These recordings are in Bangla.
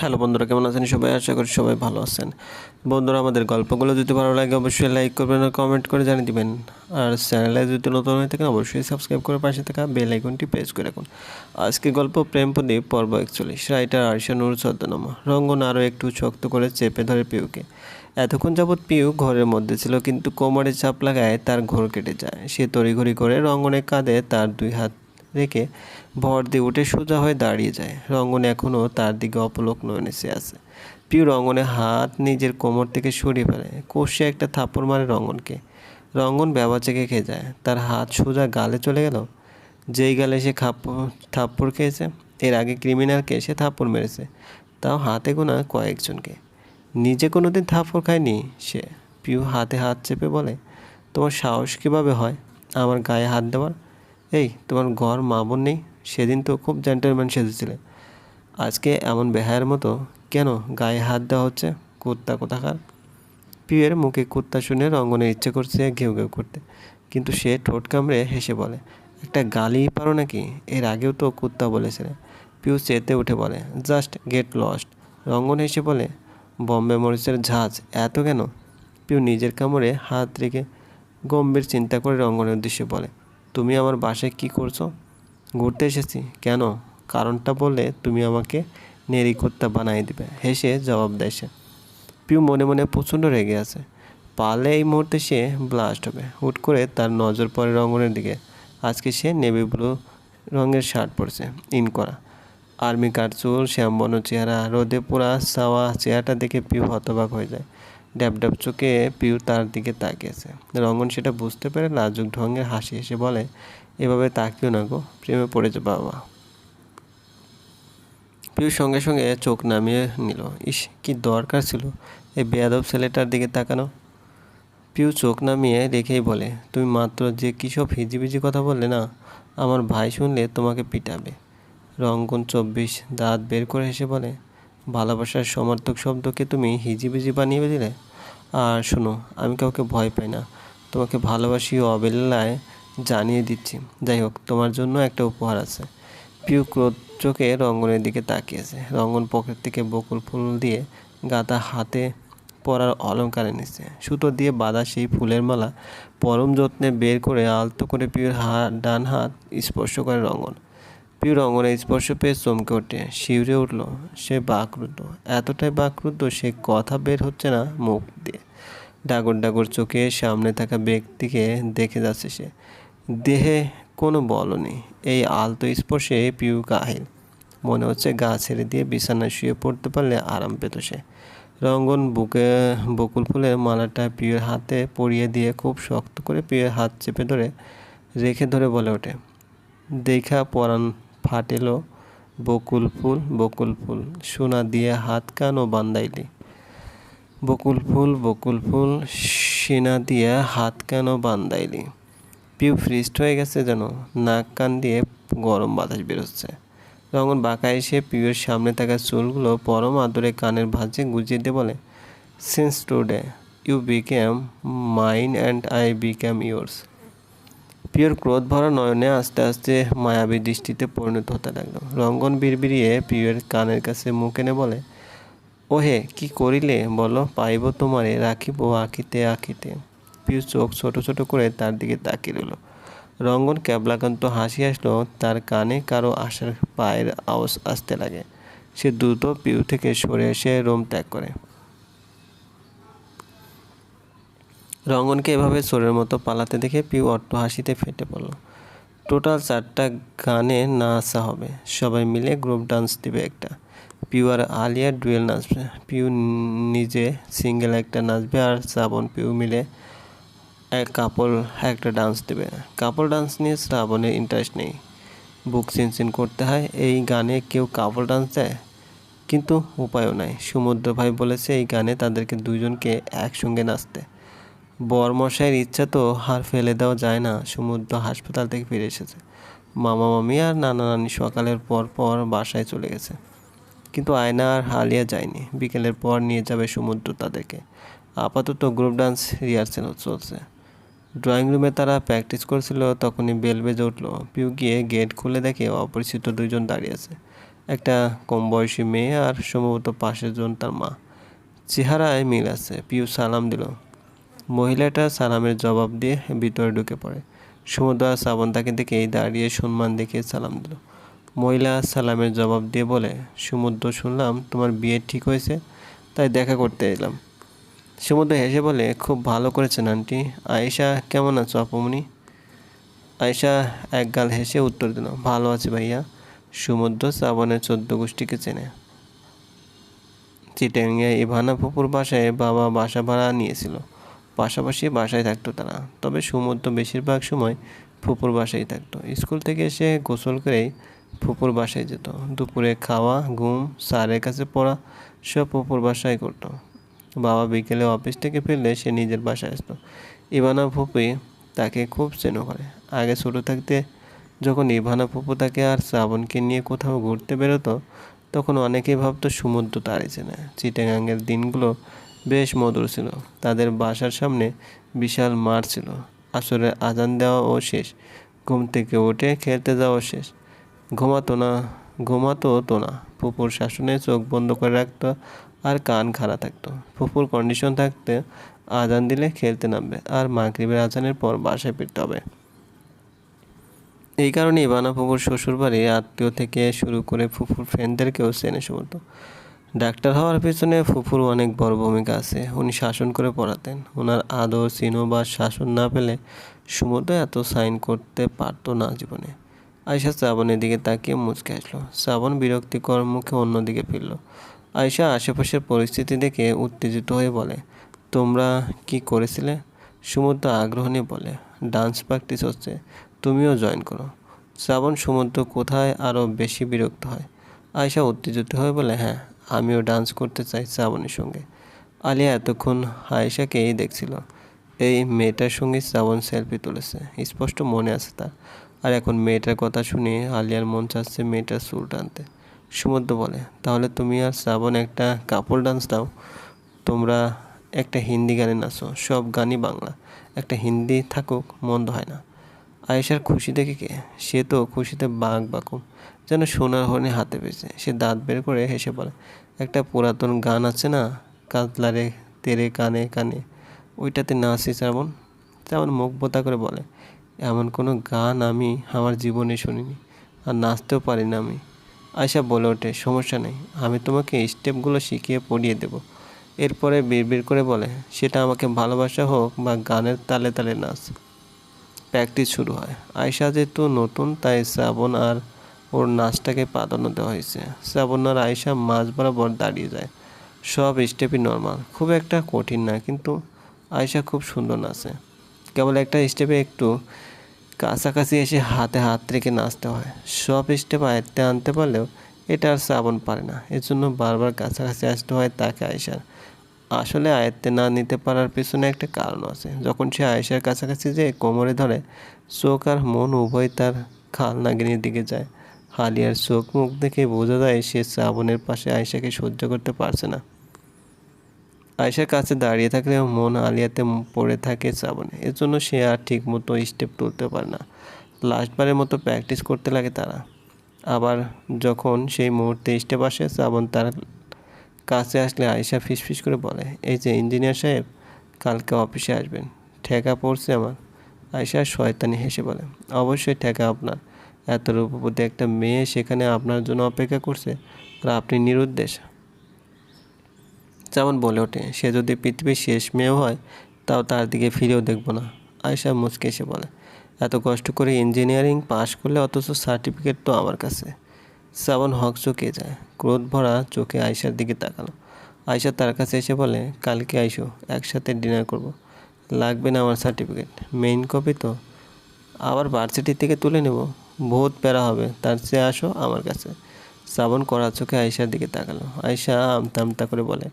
হ্যালো বন্ধুরা, কেমন আছেন সবাই? আশা করি সবাই ভালো আছেন। বন্ধুরা, আমাদের গল্পগুলো যদি ভালো লাগে, অবশ্যই লাইক করবেন আর কমেন্ট করে জানিয়ে দিবেন। আর চ্যানেলে যদি নতুন হয়ে থাকেন, অবশ্যই সাবস্ক্রাইব করে পাশে থাকা বেল আইকনটি প্রেস করে রাখুন। আজকে গল্প প্রেম প্রদীপ, পর্ব একচল্লিশ। রাইটার আরশা নুর ছদ্মনামা। রঙ্গন আরও একটু শক্ত করে চেপে ধরে পিউকে। এতক্ষণ যাবৎ পিউ ঘরের মধ্যে ছিল, কিন্তু কোমরে চাপ লাগায় তার ঘোর কেটে যায়। সে তড়িঘড়ি করে রঙ্গনের কাঁধে তার দুই হাত রেখে ভর দিয়ে উঠে সোজা হয়ে দাঁড়িয়ে যায়। রঙ্গন এখনও তার দিকে অপলোক নয়নে সে আছে। পিউ রঙ্গনে হাত নিজের কোমর থেকে সরিয়ে ফেলে। কষে একটা থাপ্পড় মারে রঙ্গনকে। রঙ্গন ব্যবা চেকে খেয়ে যায়। তার হাত সোজা গালে চলে গেল। যেই গালে সে খাপ্পড় থাপ্পড় খেয়েছে, এর আগে ক্রিমিনালকে সে থাপ্পড় মেরেছে। তাও হাতে গোনা কয়েকজনকে। নিজে কোনো দিন থাপ্পড় খায়নি সে। পিউ হাতে হাত চেপে বলে, তোমার সাহস কীভাবে হয়? আমার গায়ে হাত দেওয়ার? এই, তোমার ঘর মা বোন নেই? সেদিন তো খুব জেন্টেলম্যান সেজেছিলে। আজকে এমন বেহায়ের মতো কেন গায়ে হাত দেওয়া হচ্ছে? কুত্তা কোথাকার? পিউয়ের মুখে কুত্তা শুনে রঙ্গনের ইচ্ছে করছে ঘেউ ঘেউ করতে। কিন্তু সে ঠোঁট কামড়ে হেসে বলে, একটা গালি পারো নাকি? এর আগেও তো কুত্তা বলেছিলে। পিউ চেতে উঠে বলে, জাস্ট গেট লস্ট। রঙ্গন হেসে বলে, বম্বে মরিচের ঝাঁজ এত কেন? পিউ নিজের কামড়ে হাত রেখে গম্ভীর চিন্তা করে রঙ্গনের উদ্দেশ্যে বলে তুমি আমার বাসায় কি করছ? ঘুরতে এসেছি। কেন? কারণটা বললে তুমি আমাকে নেরি কুত্তা বানিয়ে দিবে। হেসে জবাব দেয় সে। পিউ মনে মনে প্রচণ্ড রেগে আছে। পালে এই মুহূর্তে সে ব্লাস্ট হবে। হুট করে তার নজর পড়ে রঙ্গনের দিকে। আজকে সে নেভি ব্লু রঙের শার্ট পরছে, ইন করা। আর্মি কার চুল, শ্যামবর্ণ চেহারা, রোদে পোড়া সাওয়া চেহারাটা দেখে পিউ হতবাক হয়ে যায়। ড্যাব ড্যাব চোখে পিউ তার দিকে তাকিয়েছে। রঙ্গন সেটা বুঝতে পেরে লাজুক ঢঙ্গের হাসি হেসে বলে, এভাবে তাকিও না গো, প্রেমে পড়েছে বাবা। পিউ সঙ্গে সঙ্গে চোখ নামিয়ে নিল। ইস, কি দরকার ছিল এই বেয়াদব ছেলেটার দিকে তাকানো? পিউ চোখ নামিয়ে রেখেই বলে, তুমি মাত্র যে কী সব হিজিবিজি কথা বললে না, আমার ভাই শুনলে তোমাকে পিটাবে। রঙ্গন চব্বিশ দাঁত বের করে হেসে বলে, ভালোবাসার সমর্থক শব্দকে তুমি হিজিবিজি বানিয়ে দিলে? আর শোনো, আমি কাউকে ভয় পাই না। তোমাকে ভালোবাসি ও অবহেলায় জানিয়ে দিচ্ছি। যাই হোক, তোমার জন্য একটা উপহার আছে। পিউ ক্রোধ চোখে রঙ্গনের দিকে তাকিয়েছে। রঙ্গন পকেট থেকে বকুল ফুল দিয়ে গাদা হাতে পরার অলঙ্কার এনেছে সুতো দিয়ে বাঁধা সেই ফুলের মালা পরম যত্নে বের করে আলতো করে পিউর হাত ডান হাত স্পর্শ করে রঙ্গন। পিউ রঙ্গনের স্পর্শ পেয়ে চমকে ওঠে। শিউরে উঠল। সে বাকরুদ্ধ। এতটাই বাকরুদ্ধ সে কথা বের হচ্ছে না মুখ দিয়ে। ডাগর ডাগর চোখে সামনে থাকা ব্যক্তিকে দেখে যাচ্ছে সে। দেহে কোনো বল নেই। এই আলতো স্পর্শে পিউ কাহিল। মনে হচ্ছে গা ছেড়ে দিয়ে বিছানায় শুয়ে পড়তে পারলে আরাম পেত সে। রঙ্গন বুকে বকুল ফুলের মালাটা পিউয়ের হাতে পরিয়ে দিয়ে খুব শক্ত করে পিউয়ের হাত চেপে ধরে, রেখে ধরে বলে ওঠে, দেখা পরাণ ফাটেলো বকুল ফুল বকুল ফুল, সোনা দিয়ে হাত কান ও বান্দাইলি। বকুল ফুল বকুল ফুল সিনা দিয়ে হাত কেন ও বান্দাইলি পিউ ফ্রিস্ট হয়ে গেছে যেন, নাক কান দিয়ে গরম বাতাস বেরোচ্ছে। রঙন বাঁকা এসে পিউয়ের সামনে থাকা চুলগুলো পরম আদরে কানের ভাঁজে গুজিয়ে দিয়ে বলে since today you became mine and I became yours pure ক্রোধ ভরা নয়নে আস্তে আস্তে মায়াবী দৃষ্টিতে পরিণত হতে লাগল। রঙ্গন বিড়বিড়িয়ে পিওর কানের কাছে মুখ এনে বলে ওহে, কি করিলে? বলো, পাইব তোমারে, রাখিব আঁকিতে আঁকিতে। পিউ চোখ ছোট ছোট করে তার দিকে তাকিয়ে রইল। রঙ্গন ক্যাবলাকান্ত হাসি আসলো, তার কানে কারও আসার পায়ের আওয়াজ আসতে লাগে। সে দ্রুত পিউ থেকে সরে এসে রোম ত্যাগ করে। রঙ্গনকে এভাবে চোরের মতো পালাতে দেখে পিউ অট্ট হাসিতে ফেটে পড়ল। টোটাল চারটা গানে না আসা হবে। সবাই মিলে গ্রুপ ডান্স দিবে একটা। পিউ আর আলিয়া ডুয়েল নাচবে। পিউ নিজে সিঙ্গেল একটা নাচবে আর শ্রাবণ পিউ মিলে এক কাপল, একটা ডান্স দেবে। কাপল ডান্স নিয়ে শ্রাবণের ইন্টারেস্ট নেই। বুক চিনচিন করতে হয়। এই গানে কেউ কাপল ডান্স দেয়? কিন্তু উপায়ও নাই। সমুদ্র ভাই বলেছে, এই গানে তাদেরকে দুজনকে একসঙ্গে নাচতে। বরমশাইয়ের ইচ্ছা তো হার ফেলে দেওয়া যায় না। সমুদ্র হাসপাতাল থেকে ফিরে এসেছে। মামা মামি আর নানা নানি সকালের পর পর বাসায় চলে গেছে। কিন্তু আয়না আর হালিয়া যায়নি। বিকেলের পর নিয়ে যাবে সমুদ্র তাদেরকে। আপাতত গ্রুপ ডান্স রিহার্সেল চলছে। ড্রয়িং রুমে তারা প্র্যাকটিস করছিল, তখনই বেল বেজে উঠল। পিউ গিয়ে গেট খুলে দেখে অপরিচিত দুজন দাঁড়িয়ে আছে। একটা কম বয়সী মেয়ে আর সম্ভবত পাশের জন তার মা। চেহারায় মিল আছে। পিউ সালাম দিল। মহিলাটা সালামের জবাব দিয়ে ভিতরে ঢুকে পড়ে। সমুদ্র আর শ্রাবণ তাকে দেখে দাঁড়িয়ে সম্মান দেখিয়ে সালাম দিল। মহিলা সালামের জবাব দিয়ে বলে সমুদ্র শুনলাম তোমার বিয়ে ঠিক হয়েছে, তাই দেখা করতে এলাম। সমুদ্র হেসে বলে, খুব ভালো করেছেন আন্টি। আয়েশা, কেমন আছো আপুমনি? আয়েশা এক গাল হেসে উত্তর দিল, ভালো আছে ভাইয়া। সমুদ্র শ্রাবণের চোদ্দ গোষ্ঠীকে চেনে। চিটাঙ্গে ইভানা ফুপুর বাসায় বাবা বাসা ভাড়া নিয়েছিল। পাশাপাশি বাসায় থাকতো তারা। তবে সমুদ্র বেশিরভাগ সময় ফুপুর বাসায় থাকতো। স্কুল থেকে এসে গোসল করেই ফুপুর বাসায় যেত। দুপুরে খাওয়া, ঘুম, স্যারের কাছে পড়া সব ফুপুর বাসায় করতো। বাবা বিকেলে অফিস থেকে ফিরলে সে নিজের বাসায় আসতো। ইভানা ফুপি তাকে খুব স্নেহ করে। আগে ছোটো থাকতে যখন ইভানা ফুপু তাকে আর শ্রাবণকে নিয়ে কোথাও ঘুরতে বেরোতো, তখন অনেকেই ভাবতো সমুদ্র তারই চেনে। চিটাগাঙ্গের দিনগুলো বেশ মধুর ছিল। তাদের বাসার সামনে বিশাল মাঠ ছিল। আসরে আজান দেওয়াও শেষ। ঘুম থেকে উঠে খেলতে যাওয়া শেষ। ঘুমাতো না, ঘুমাতো তো না। ফুপুর শাসনে চোখ বন্ধ করে রাখতো আর কান খাড়া থাকতো। ফুপুর কন্ডিশন থাকতে আজান দিলে খেলতে নামবে আর মাগরিবের আজানের পর বাসায় ফিরতে হবে। এই কারণে ইবানা ফুপুর শ্বশুরবাড়ি আত্মীয় থেকে শুরু করে ফুপুর ফ্রেন্ডদেরকেও চেনে সমত ডাক্তার হওয়ার পেছনে ফুফুর অনেক বড় ভূমিকা আছে। উনি শাসন করে পড়াতেন। ওনার আদর চিহ্ন বা শাসন না পেলে সমুদ্র এত সাইন করতে পারতো না জীবনে। আয়সা শ্রাবণের দিকে তাকিয়ে মুচকে আসলো। শ্রাবণ বিরক্তিকর মুখে অন্যদিকে ফিরল। আয়সা আশেপাশের পরিস্থিতি দেখে উত্তেজিত হয়ে বলে, তোমরা কি করেছিলে? সমুদ্র আগ্রহ নিয়ে বলে, ডান্স প্র্যাকটিস হচ্ছে, তুমিও জয়েন করো। শ্রাবণ সমুদ্র কোথায় আরও বেশি বিরক্ত হয়? আয়সা উত্তেজিত হয়ে বলে হ্যাঁ আমিও ডান্স করতে চাই শ্রাবণের সঙ্গে। আলিয়া এতক্ষণ আয়েশাকেই দেখছিল। এই মেয়েটার সঙ্গে শ্রাবণ সেলফি তুলেছে, স্পষ্ট মনে আছে তার। আর এখন মেয়েটার কথা শুনে আলিয়ার মন চাচ্ছে মেয়েটার চুল টানতে। সমুদ্র বলে, তাহলে তুমি আর শ্রাবণ একটা কাপড় ডান্স দাও। তোমরা একটা হিন্দি গানে নাচো। সব গানই বাংলা। একটা হিন্দি থাকুক, মন্দ হয় না। আয়েশার খুশি দেখে কে? সে তো খুশিতে বাঘ বাকুম, যেন সোনার হরণে হাতে পেয়েছে সে দাঁত বের করে হেসে বলে, একটা পুরাতন গান আছে না? কাতলারে তেরে কানে কানে। ওইটাতে নাচি শ্রাবণ? তেমন মুখ বোতা করে বলে এমন কোনো গান আমি আমার জীবনে শুনিনি আর নাচতেও পারি না আমি। আয়সা বলে ওঠে, সমস্যা নেই, আমি তোমাকে স্টেপগুলো শিখিয়ে পড়িয়ে দেব। এরপরে বিড়বিড় করে বলে, সেটা আমাকে ভালোবাসা হোক বা গানের তালে তালে নাচ। প্র্যাকটিস শুরু হয়। আয়সা যেহেতু নতুন, তাই শ্রাবণ আর ওর নাচটাকে প্রাধান্য দেওয়া হয়েছে। শ্রাবণ আর আয়সা মাঝ বরাবর দাঁড়িয়ে যায়। সব স্টেপই নর্মাল, খুব একটা কঠিন না, কিন্তু আয়সা খুব সুন্দর নাচে। কেবল একটা স্টেপে একটু কাছাকাছি এসে হাতে হাত রেখে নাচতে হয়। সব স্টেপ আয়ত্তে আনতে পারলেও এটা আর শ্রাবণ পারে না। এর জন্য বারবার কাছাকাছি আসতে হয় তাকে আয়সার আসলে আয়ত্তে না নিতে পারার পেছনে একটা কারণ আছে। যখন সে আয়েশার কাছাকাছি যে কোমরে ধরে, চোখ আর মন উভয় তার খাল নাগিনীর দিকে যায়। হালিয়ার চোখ মুখ দেখে বোঝা যায় সে শ্রাবণের পাশে আয়েশাকে সহ্য করতে পারছে না। আয়েশার কাছে দাঁড়িয়ে থাকলেও মন আলিয়াতে পড়ে থাকে শ্রাবণে। এর জন্য সে আর ঠিক মতো স্টেপ তুলতে পারে না। লাস্টবারের মতো প্র্যাকটিস করতে লাগে তারা। আবার যখন সেই মুহূর্তে স্টেপ আসে, শ্রাবণ তার কাছে আসলে আয়েশা ফিসফিস করে বলে, এই যে ইঞ্জিনিয়ার সাহেব, কালকে অফিসে আসবেন। ঠেকা পড়ছে আমার। আয়েশা শয়তানি হেসে বলে, অবশ্যই ঠেকা আপনার। এত রূপবতী একটা মেয়ে সেখানে আপনার জন্য অপেক্ষা করছে। আর আপনি নিরুদ্দেশ। যেমন বলে ওঠে, সে যদি পৃথিবীর শেষ মেয়েও হয়, তাও তার দিকে ফিরেও দেখব না আয়সা মুচকে এসে বলে। এত কষ্ট করে ইঞ্জিনিয়ারিং পাশ করলে অথচ সার্টিফিকেট তো আমার কাছে। শ্রাবণ হক চোখে যায়। ক্রোধ ভরা চোখে আয়সার দিকে তাকালো। আয়সা তার কাছে এসে বলে, কালকে আইসো, একসাথে ডিনার করব। লাগবে না আমার সার্টিফিকেট। মেইন কপি তো আবার ভার্সিটি থেকে তুলে নেব। বহুত প্যারা হবে, তার চেয়ে আসো আমার কাছে। শ্রাবণ করা চোখে আয়সার দিকে তাকালো। আয়সা আমতা আমতা করে বলে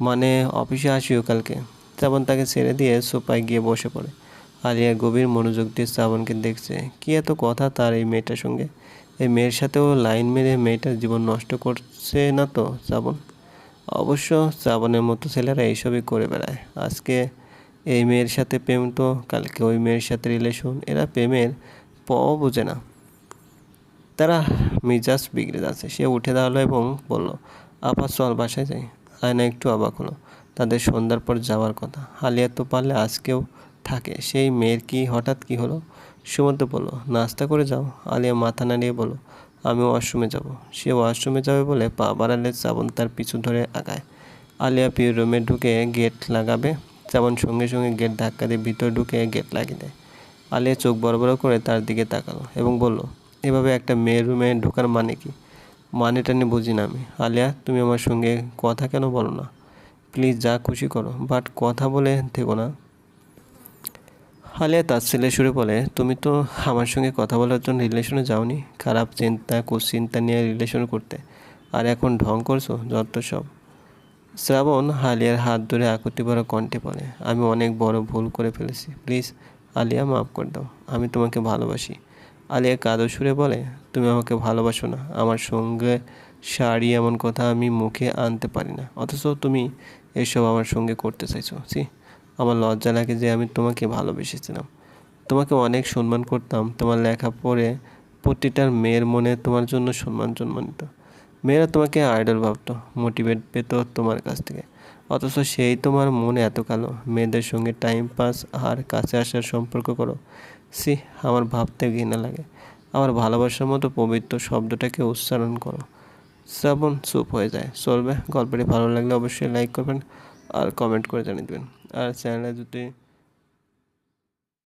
মানে অফিসে আসিও কালকে। শ্রাবণ তাকে ছেড়ে দিয়ে সোফায় গিয়ে বসে পড়ে। আলিয়া গভীর মনোযোগ দিয়ে শ্রাবণকে দেখছে। কি এত কথা তার এই মেয়েটার সঙ্গে? এই মেয়ের সাথেও লাইন মেরে মেয়েটার জীবন নষ্ট করছে না তো শ্রাবণ অবশ্য শ্রাবণের মতো ছেলেরা এইসবই করে বেড়ায়। আজকে এই মেয়ের সাথে প্রেম তো, কালকে ওই মেয়ের সাথে রিলেশন এরা প্রেমের প বোঝে না। তারা মিজাজ বিগড়ে যাচ্ছে। সে উঠে দাঁড়াল এবং বলল, আপা চল বাসায় যাই। আয়না একটু অবাক হলো। তাদের সন্ধ্যার পর যাওয়ার কথা। হালিয়া তো পারলে আজকেও থাকে। সেই মেয়ের কি, হঠাৎ কি হলো? সুমন্ত বলল, নাস্তা করে যাও। আলিয়া মাথা নাড়িয়ে বলল, আমি ওয়াশরুমে যাব। সে ওয়াশরুমে যাবে বলে পা বাড়ালে চাবন তার পিছু ধরে আগায়। আলিয়া পিউ রুমে ঢুকে গেট লাগাবে। শ্রাবণ সঙ্গে সঙ্গে গেট ধাক্কা দিয়ে ভিতরে ঢুকে গেট লাগিয়ে দেয়। আলিয়া চোখ বড় বড় করে তার দিকে তাকালো এবং বলল, এভাবে একটা মেয়ের রুমে ঢোকার মানে কি? মানেটা নিয়ে বুঝি না আমি। আলিয়া, তুমি আমার সঙ্গে কথা কেন বলো না? প্লিজ যা খুশি করো, বাট কথা বলে থেকো না। আলিয়া তার ছেলে সুরে বলে, তুমি তো আমার সঙ্গে কথা বলার জন্য রিলেশনে যাওনি। খারাপ চিন্তা, কুচিন্তা নিয়ে রিলেশন করতে। আর এখন ঢং করছ, যত সব। শ্রাবণ হালিয়ার হাত ধরে আকুতি ভরা কণ্ঠে পড়ে আমি অনেক বড় ভুল করে ফেলেছি। প্লিজ, আলিয়া, মাফ করে দাও। আমি তোমাকে ভালোবাসি। আলিয়া কাদো সুরে বলে, তুমি আমাকে ভালোবাসো না। আমার সঙ্গে শাড়ি এমন কথা আমি মুখে আনতে পারি না। অথচ তুমি এসব আমার সঙ্গে করতে চাইছো। সি আমার লজ্জা লাগে যে আমি তোমাকে ভালোবেসেছিলাম। তোমাকে অনেক সম্মান করতাম। তোমার লেখা পড়ে প্রতিটার মেয়ের মনে তোমার জন্য সম্মান জন্মানিত। মেয়েরা তোমাকে আইডল ভাবতো মোটিভেট পেত তোমার কাছ থেকে। অথচ সেই তোমার মনে এত কালো। মেয়েদের সঙ্গে টাইম পাস আর কাছে আসার সম্পর্ক করো। সি, আমার ভাবতে ঘৃণা লাগে। আমার ভালোবাসার মতো পবিত্র শব্দটাকে উচ্চারণ করো। শ্রাবণ চুপ হয়ে যায়, চলবে। গল্পটি ভালো লাগলে অবশ্যই লাইক করবেন আর কমেন্ট করে জানিয়ে দেবেন। আর চ্যানেলে যদি